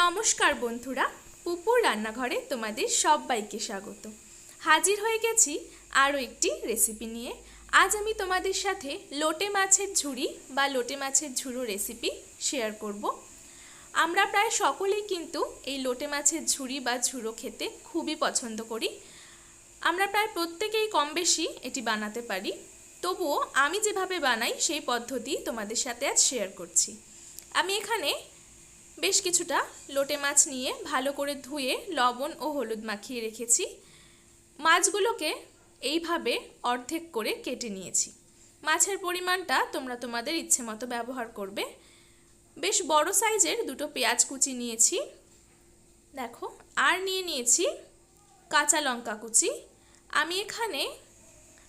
নমস্কার বন্ধুরা, পুপুর রান্নাঘরে তোমাদের সবাইকে স্বাগত। হাজির হয়ে গেছি আরও একটি রেসিপি নিয়ে। আজ আমি তোমাদের সাথে লোটে মাছের ঝুড়ি বা লোটে মাছের ঝুড়ো রেসিপি শেয়ার করব। আমরা প্রায় সকলেই কিন্তু এই লোটে মাছের ঝুড়ি বা ঝুড়ো খেতে খুবই পছন্দ করি। আমরা প্রায় প্রত্যেকেই কম বেশি এটি বানাতে পারি। তবুও আমি যেভাবে বানাই সেই পদ্ধতি তোমাদের সাথে আজ শেয়ার করছি। আমি এখানে বেশ কিছুটা লোটে মাছ নিয়ে ভালো করে ধুয়ে, লবণ ও হলুদ মাখিয়ে রেখেছি। মাছগুলোকে এইভাবে অর্ধেক করে কেটে নিয়েছি। মাছের পরিমাণটা তোমরা তোমাদের ইচ্ছে মতো ব্যবহার করবে। বেশ বড় সাইজের দুটো পেঁয়াজ কুচি নিয়েছি। দেখো, আর নিয়ে নিয়েছি কাঁচা লঙ্কা কুচি। আমি এখানে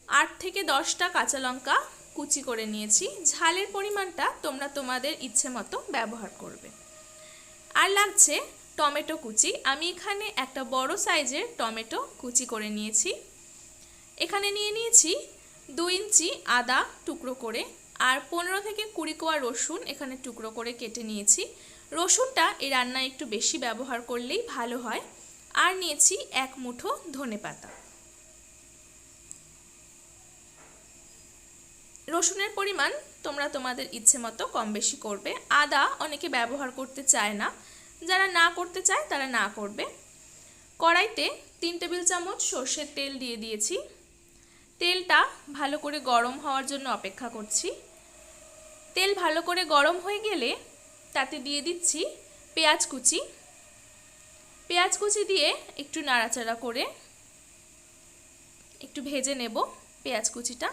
আট থেকে দশটা কাঁচা লঙ্কা কুচি করে নিয়েছি। ঝালের পরিমাণটা তোমরা তোমাদের ইচ্ছে মতো ব্যবহার করবে। আর লাগছে টমেটো কুচি। আমি এখানে একটা বড় সাইজের টমেটো কুচি করে নিয়েছি। এখানে নিয়ে নিয়েছি দু ইঞ্চি আদা টুকরো করে আর পনেরো থেকে কুড়ি কোয়া রসুন এখানে টুকরো করে কেটে নিয়েছি। রসুনটা এই রান্নায় একটু বেশি ব্যবহার করলেই ভালো হয়। আর নিয়েছি এক মুঠো ধনে পাতা রসুনের পরিমাণ তোমরা তোমাদের ইচ্ছে মতো কম বেশি করবে। আদা অনেকে ব্যবহার করতে চায় না। যারা না করতে চায়, তারা না করবে। কড়াইতে তিন টেবিল চামচ সর্ষের তেল দিয়ে দিয়েছি। তেলটা ভালো করে গরম হওয়ার জন্য অপেক্ষা করছি। তেল ভালো করে গরম হয়ে গেলে তাতে দিয়ে দিচ্ছি পেঁয়াজ কুচি। পেঁয়াজ কুচি দিয়ে একটু নাড়াচাড়া করে একটু ভেজে নেব পেঁয়াজ কুচিটা।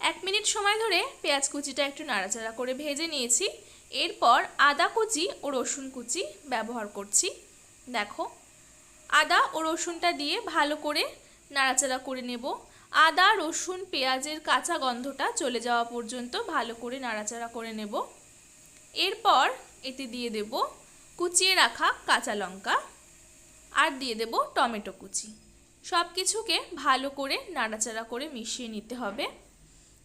এক মিনিট সময় ধরে পেঁয়াজ কুচিটা একটু নাড়াচাড়া করে ভেজে নিয়েছি। এরপর আদা কুচি ও রসুন কুচি ব্যবহার করছি। দেখো, আদা ও রসুনটা দিয়ে ভালো করে নাড়াচাড়া করে নেব। আদা, রসুন, পেঁয়াজের কাঁচা গন্ধটা চলে যাওয়া পর্যন্ত ভালো করে নাড়াচাড়া করে নেব। এরপর এতে দিয়ে দেব কুচিয়ে রাখা কাঁচা লঙ্কা আর দিয়ে দেব টমেটো কুচি। সব কিছুকে ভালো করে নাড়াচাড়া করে মিশিয়ে নিতে হবে।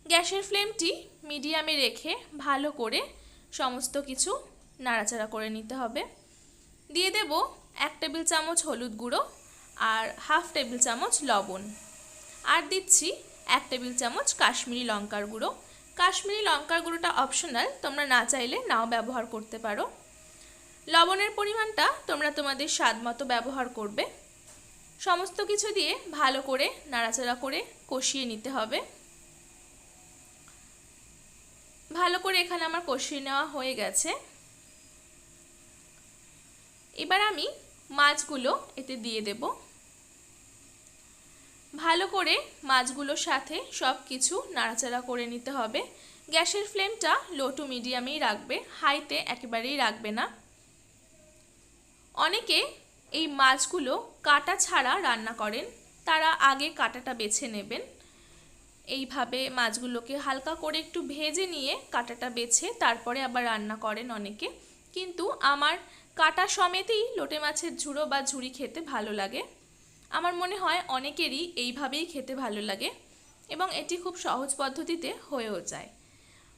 গ্যাসের ফ্লেমটি মিডিয়ামে রেখে ভালো করে সমস্ত কিছু নাড়াচাড়া করে নিতে হবে। দিয়ে দেব এক টেবিল চামচ হলুদ গুঁড়ো আর হাফ টেবিল চামচ লবণ। আর দিচ্ছি এক টেবিল চামচ কাশ্মীরি লঙ্কার গুঁড়ো। কাশ্মীরি লঙ্কার গুঁড়োটা অপশনাল তোমরা না চাইলে নাও ব্যবহার করতে পারো। লবণের পরিমাণটা তোমরা তোমাদের স্বাদ মতো ব্যবহার করবে। সমস্ত কিছু দিয়ে ভালো করে নাড়াচাড়া করে কষিয়ে নিতে হবে। ভালো করে এখানে আমার কষিয়ে নেওয়া হয়ে গেছে। এবার আমি মাছগুলো এতে দিয়ে দেব। ভালো করে মাছগুলোর সাথে সব কিছু নাড়াচাড়া করে নিতে হবে। গ্যাসের ফ্লেমটা লো টু মিডিয়ামেই রাখবে হাইতে একেবারেই রাখবে না। অনেকে এই মাছগুলো কাটা ছাড়া রান্না করেন, তারা আগে কাটাটা বেছে নেবেন। এইভাবে মাছগুলোকে হালকা করে একটু ভেজে নিয়ে কাটাটা বেছে তারপরে আবার রান্না করেন অনেকে। কিন্তু আমার কাটা সমেতেই লোটে মাছের ঝুড়ো বা ঝুড়ি খেতে ভালো লাগে। আমার মনে হয় অনেকেরই এইভাবেই খেতে ভালো লাগে এবং এটি খুব সহজ পদ্ধতিতে হয়েও যায়।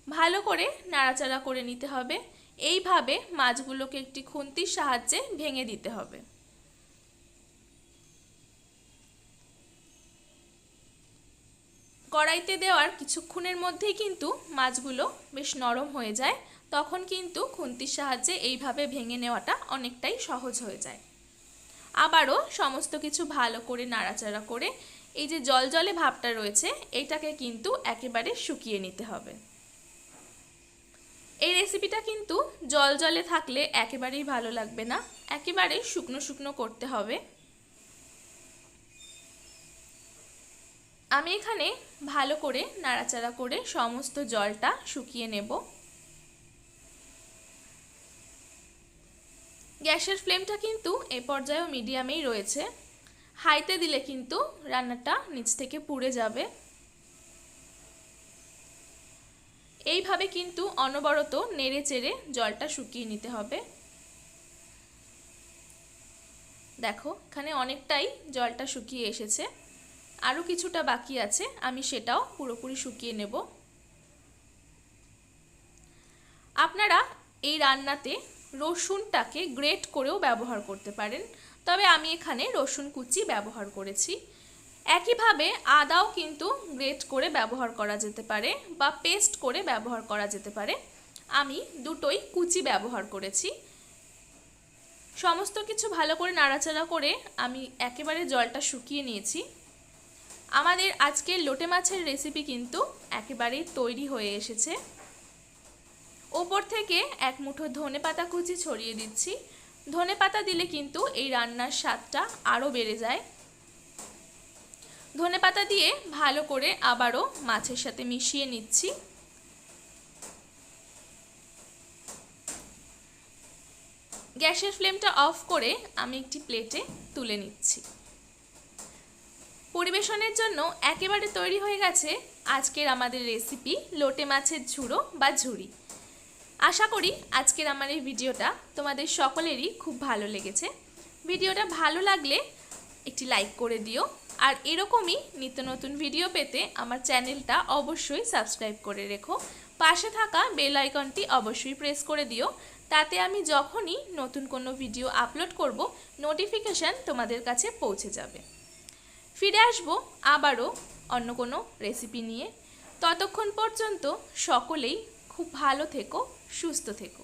ভালো করে নাড়াচাড়া করে নিতে হবে। এইভাবে মাছগুলোকে একটি খুন্তির সাহায্যে ভেঙে দিতে হবে। কড়াইতে দেওয়ার কিছুক্ষণের মধ্যেই কিন্তু মাছগুলো বেশ নরম হয়ে যায়। তখন কিন্তু খুন্তির সাহায্যে এইভাবে ভেঙে নেওয়াটা অনেকটাই সহজ হয়ে যায়। আবারও সমস্ত কিছু ভালো করে নাড়াচাড়া করে এই যে জল জলে ভাবটা রয়েছে, এইটাকে কিন্তু একেবারে শুকিয়ে নিতে হবে। এই রেসিপিটা কিন্তু জল জলে থাকলে একেবারেই ভালো লাগবে না। একেবারে শুকনো শুকনো করতে হবে। আমি এখানে ভালো করে নাড়াচাড়া করে সমস্ত জলটা শুকিয়ে নেব। গ্যাসের ফ্লেমটা কিন্তু এ পর্যায়েও মিডিয়ামেই রয়েছে। হাইতে দিলে কিন্তু রান্নাটা নিচ থেকে পুড়ে যাবে। এইভাবে কিন্তু অনবরত নেড়ে চেড়ে জলটা শুকিয়ে নিতে হবে। দেখো, এখানে অনেকটাই জলটা শুকিয়ে এসেছে। আরও কিছুটা বাকি আছে, আমি সেটাও পুরোপুরি শুকিয়ে নেব। আপনারা এই রান্নাতে রসুনটাকে গ্রেট করেও ব্যবহার করতে পারেন, তবে আমি এখানে রসুন কুচি ব্যবহার করেছি। একইভাবে আদাও কিন্তু গ্রেট করে ব্যবহার করা যেতে পারে বা পেস্ট করে ব্যবহার করা যেতে পারে। আমি দুটোই কুচি ব্যবহার করেছি। সমস্ত কিছু ভালো করে নাড়াচাড়া করে আমি একেবারে জলটা শুকিয়ে নিয়েছি। আমাদের আজকের লোটে মাছের রেসিপি কিন্তু একেবারেই তৈরি হয়ে এসেছে। ওপর থেকে এক মুঠো ধনে পাতা কুচি ছড়িয়ে দিচ্ছি। ধনে পাতা দিলে কিন্তু এই রান্নার স্বাদটা আরও বেড়ে যায়। ধনে পাতা দিয়ে ভালো করে আবারও মাছের সাথে মিশিয়ে নিচ্ছি। গ্যাসের ফ্লেমটা অফ করে আমি একটি প্লেটে তুলে নিচ্ছি। পরিবেশনের জন্য একেবারে তৈরি হয়ে গেছে আজকের আমাদের রেসিপি লোটে মাছের ঝুড়ো বা ঝুড়ি। আশা করি আজকের আমার এই ভিডিওটা তোমাদের সকলেরই খুব ভালো লেগেছে। ভিডিওটা ভালো লাগলে একটি লাইক করে দিও আর এরকমই নিত্য নতুন ভিডিও পেতে আমার চ্যানেলটা অবশ্যই সাবস্ক্রাইব করে রেখো। পাশে থাকা বেল আইকনটি অবশ্যই প্রেস করে দিও। তাতে আমি যখনই নতুন কোনো ভিডিও আপলোড করব নোটিফিকেশান তোমাদের কাছে পৌঁছে যাবে। ফিরে আসব আবারও অন্য কোনো রেসিপি নিয়ে। ততক্ষণ পর্যন্ত সকলেই খুব ভালো থেকো, সুস্থ থেকো।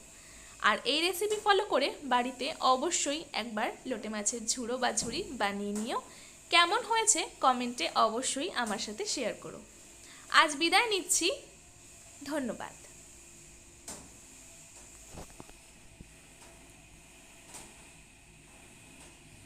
আর এই রেসিপি ফলো করে বাড়িতে অবশ্যই একবার লোটে মাছের ঝুড়ো বা ঝুড়ি বানিয়ে নিও। কেমন হয়েছে কমেন্টে অবশ্যই আমার সাথে শেয়ার করো। আজ বিদায় নিচ্ছি। ধন্যবাদ।